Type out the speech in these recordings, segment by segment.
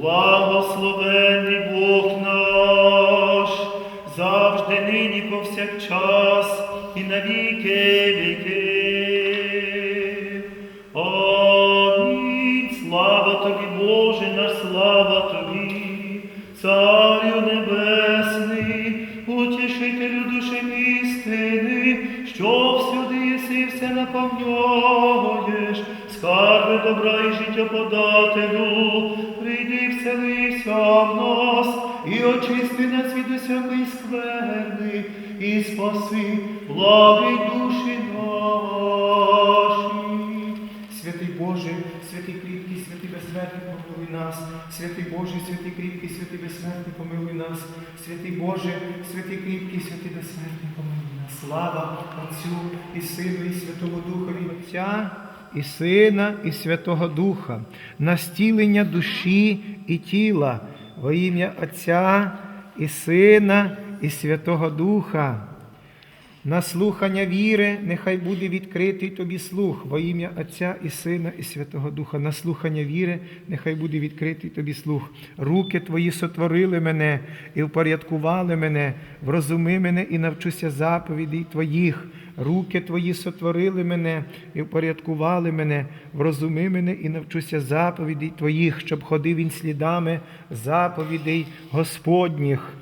Благословенний Бог наш, завжди нині повсякчас і на віки віки. Амінь. Слава тобі, Боже наш, слава тобі, Царю Небесний, утішителю душі істини, що всюди єси все наповнюєш, скарби добра і життя подателю, вселися в нас і очисти нас від усякої скверни, і спаси, благи душі наші. Святий Боже, святий кріпкий, святий безсмертний, помилуй нас. Святий Боже, святий кріпкий, святий безсмертний, помилуй нас. Святий Боже, святий кріпкий, святий безсмертний, помилуй нас. Слава Отцю і Сину, і Святому Духові. Отця і Сина, і Святого Духа, на стілення душі і тіла, во ім'я Отця і Сина, і Святого Духа. На слухання віри, нехай буде відкритий тобі слух во ім'я Отця і Сина, і Святого Духа. На слухання віри, нехай буде відкритий тобі слух. Руки твої сотворили мене і впорядкували мене, врозуми мене і навчуся заповідей твоїх. Руки твої сотворили мене і впорядкували мене, врозуми мене і навчуся заповідей твоїх, щоб ходив він слідами заповідей Господніх.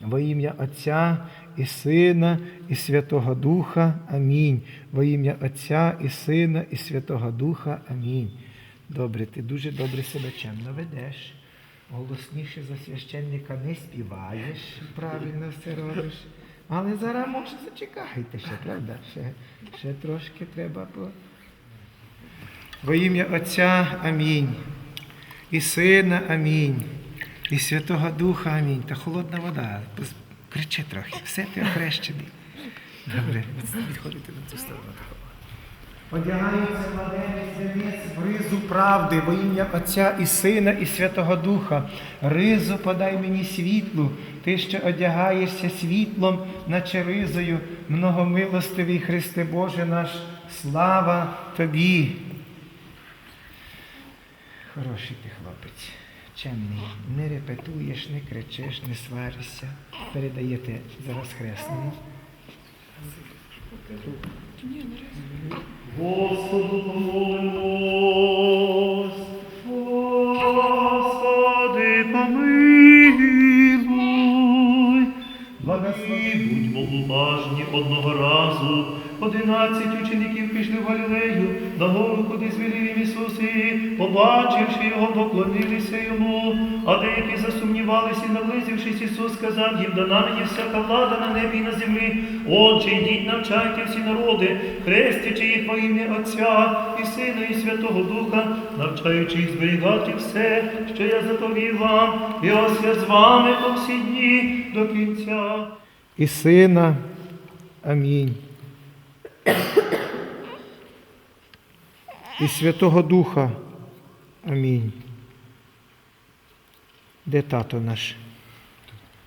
Во ім'я Отця і Сина, і Святого Духа. Амінь. Во ім'я Отця і Сина, і Святого Духа. Амінь. Добре, ти дуже добре себе чемно ведеш. Голосніше за священника не співаєш, правильно все робиш. Але зараз може зачекайте ще, правда? Ще, ще трошки треба по. Во ім'я Отця Амінь. І Сина Амінь. І Святого Духа Амінь. Та холодна вода. Кричи трохи. Все ти охрещений. Добре, відходите на цю сторону. Одягається младенець земець в ризу правди, во ім'я Отця і Сина, і Святого Духа. Ризу подай мені світлу, ти, що одягаєшся світлом, наче ризою, многомилостивий Христе Боже наш, слава тобі. Хороший ти хлопець, чемний, не репетуєш, не кричиш, не сваришся. Передаєте зараз хресному. Господу помолимось. Господи, помилуй. Благослови, будьмо уважні одного разу. Одинадцять учеників пішли в Галілею, на гору, куди звелів їм Ісус, і, побачивши його, поклонилися йому. А деякі засумнівалися, і наблизившись, Ісус сказав їм, дана мені всяка влада на небі і на землі. Отже, йдіть, навчайте всі народи, хрестячи їх во ім'я Отця і Сина, і Святого Духа, навчаючи їх зберігати все, що я заповів вам, і ось я з вами по всі дні до кінця. і Сина. Амінь. І Святого Духа. Амінь. Де тато наш?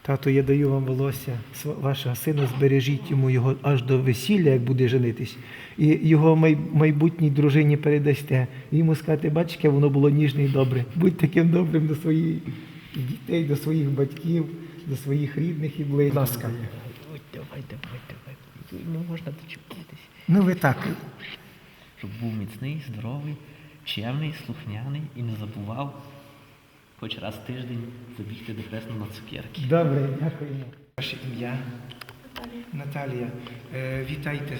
Тато, я даю вам волосся вашого сина, збережіть йому його аж до весілля, як буде женитись, і його майбутній дружині передасте. І йому сказати, бачите, воно було ніжне і добре. Будь таким добрим до своїх дітей, до своїх батьків, до своїх рідних і близьких. Будь ласка. Ой, давай, давай, давай. Не можна дочекатись. Ну ви так. Щоб був міцний, здоровий, чемний, слухняний і не забував хоч раз в тиждень забігти до хресну на цукерки. Добре, дякуємо. Ваше ім'я? Наталія. Е, вітайте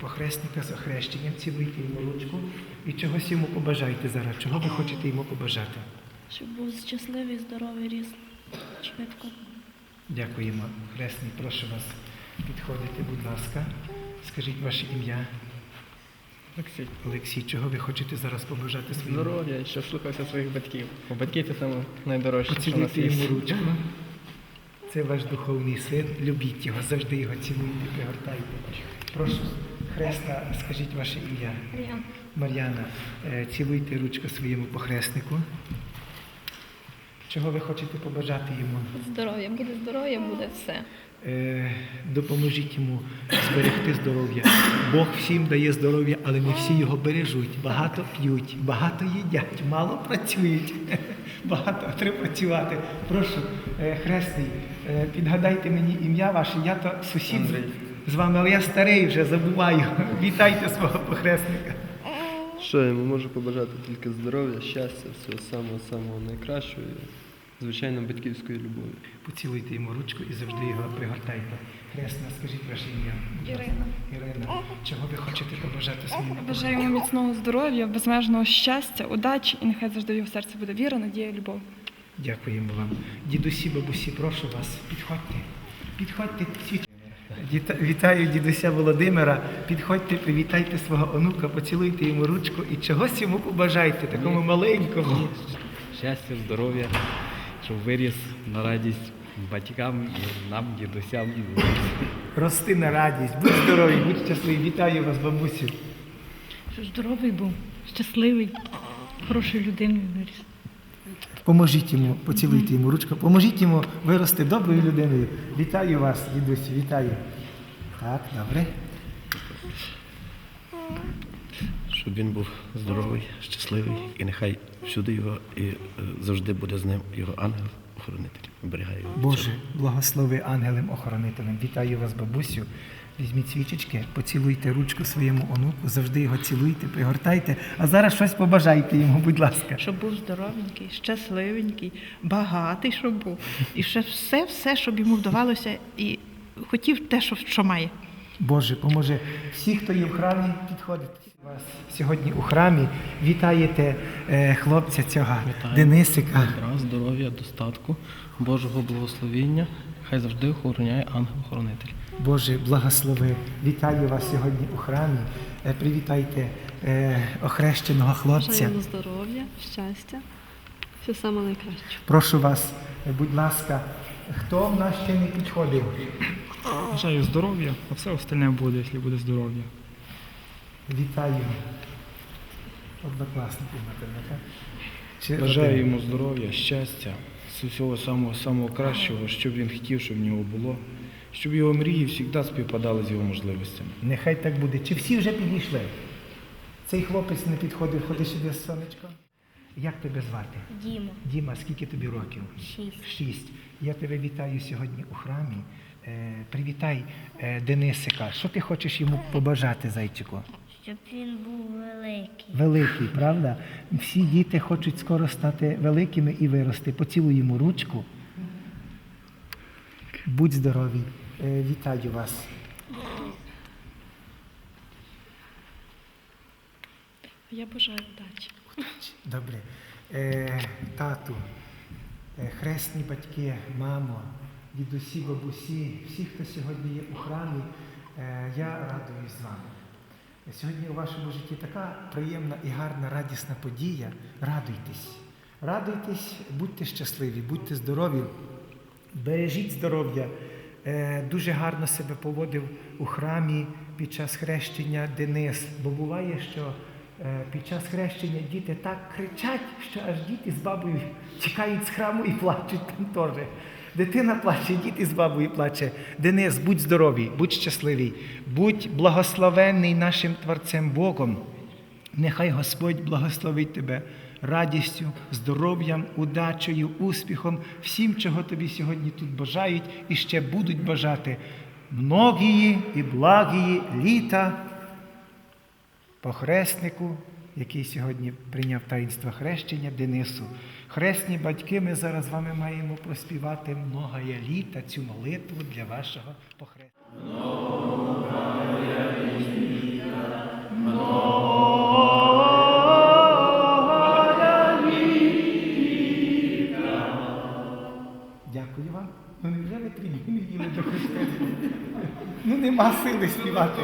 похресника з охрещенням, цілуйте йому ручку і чогось йому побажайте зараз. Чого ви хочете йому побажати? Щоб був щасливий, здоровий ріс швидко. Дякуємо. Хресний, прошу вас підходити, будь ласка. Скажіть ваше ім'я. Олексій. Олексій, чого ви хочете зараз побажати своєму? Здоров'я, щоб слухався своїх батьків. Бо батьки це саме найдорожче, що в нас Поцілуйте є. йому ручку. Це ваш духовний син. Любіть його, завжди його цілуйте, пригортайте. Прошу, Хреста, скажіть ваше ім'я. Мар'ян. Мар'яна, е, цілуйте ручку своєму похреснику. Чого ви хочете побажати йому? Здоров'я. Буде здоров'я, буде все. Е, Допоможіть йому зберегти здоров'я. Бог всім дає здоров'я, але не всі його бережуть. Багато п'ють, багато їдять, мало працюють. багато, треба працювати. Прошу, е, хресний, е, підгадайте мені ім'я ваше, я то сусід з- з вами, але я старий вже забуваю. Вітайте свого похресника. Що я йому можу побажати тільки здоров'я, щастя, всього самого самого найкращого звичайно, батьківської любові. Поцілуйте йому ручку і завжди його пригортайте. Хресна, скажіть ваше ім'я. Ірина. Ірина, чого ви хочете побажати своєму? Бажаю йому міцного здоров'я, безмежного щастя, удачі і нехай завжди в його серці буде віра, надія, любов. Дякуємо вам. Дідусі, бабусі, прошу вас, підходьте. Підходьте. всі. Діта- Вітаю дідуся Володимира. Підходьте, привітайте свого онука, поцілуйте йому ручку і чогось йому побажайте, такому маленькому. Щастя, здоров'я, щоб виріс на радість батькам і нам, дідусям. Рости на радість, будь здоровий, будь щасливий. Вітаю вас, бабусю. Щоб здоровий був, щасливий, хорошою людиною виріс. Поможіть йому, поцілуйте йому ручку, поможіть йому вирости доброю людиною. Вітаю вас, дідусю, вітаю. Так, добре. Щоб він був здоровий, щасливий, і нехай всюди його і е, завжди буде з ним його ангел-охоронитель. Оберігає його. Боже, благослови ангелем-охоронителем. Вітаю вас, бабусю. Візьміть свічечки, поцілуйте ручку своєму онуку, завжди його цілуйте, пригортайте. А зараз щось побажайте йому, будь ласка. щоб був здоровенький, щасливенький, багатий, щоб був. І ще все, все, щоб йому вдавалося, і хотів те, що, що має. Боже, поможе всі, хто є в храмі, підходити. Вас сьогодні у храмі вітаєте е, хлопця цього Денисика. Добра, здоров'я, достатку, Божого благословіння. Хай завжди охороняє ангел-охоронитель. Боже, благослови. Вітаю вас сьогодні у храмі. Е, привітайте е, охрещеного хлопця. Бажаємо здоров'я, щастя, все саме найкраще. Прошу вас, будь ласка, хто в нас ще не підходив? Бажаю здоров'я, а все остальне буде, якщо буде здоров'я. Вітаю. Однокласники, напевно. Чи Бажаю йому здоров'я, щастя, всього самого самого кращого, що б він хотів, щоб в нього було, щоб його мрії завжди співпадали з його можливостями. Нехай так буде. Чи всі вже підійшли? Цей хлопець не підходив, ходи сюди, з сонечко. Як тебе звати? Діма, Діма, скільки тобі років? шість. Шість. Я тебе вітаю сьогодні у храмі. Е, привітай е, Денисика. Що ти хочеш йому побажати, зайчику? Щоб він був великий. Великий, правда? Всі діти хочуть скоро стати великими і вирости. Поцілуй йому ручку. Будь здоровий. Е, вітаю вас. Я бажаю удачі. Добре. Е, тату, е, хресні батьки, мамо, дідусі, бабусі, всі, хто сьогодні є у храмі, е, я радуюсь з вами. Сьогодні у вашому житті така приємна і гарна, радісна подія. Радуйтесь. Радуйтесь, будьте щасливі, будьте здорові, бережіть здоров'я. Е, Дуже гарно себе поводив у храмі під час хрещення Денис. Бо буває, що е, під час хрещення діти так кричать, що аж діти з бабою тікають з храму і плачуть там теж. Дитина плаче, діти з бабою плаче. Денис, будь здоровий, будь щасливий, будь благословенний нашим Творцем Богом. Нехай Господь благословить тебе радістю, здоров'ям, удачею, успіхом, всім, чого тобі сьогодні тут бажають і ще будуть бажати. Многії і благії літа похреснику, який сьогодні прийняв таїнство хрещення Денису. Хресні батьки, ми зараз з вами маємо проспівати многая літа цю молитву для вашого похрестника. Дякую вам. Ну невже ви їли до Христа? Ну нема сили співати.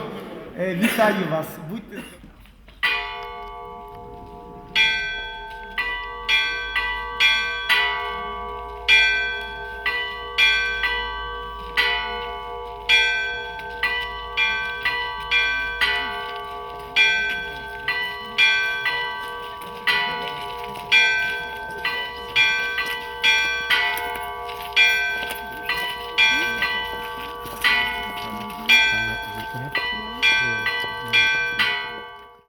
Е, вітаю вас. Будьте.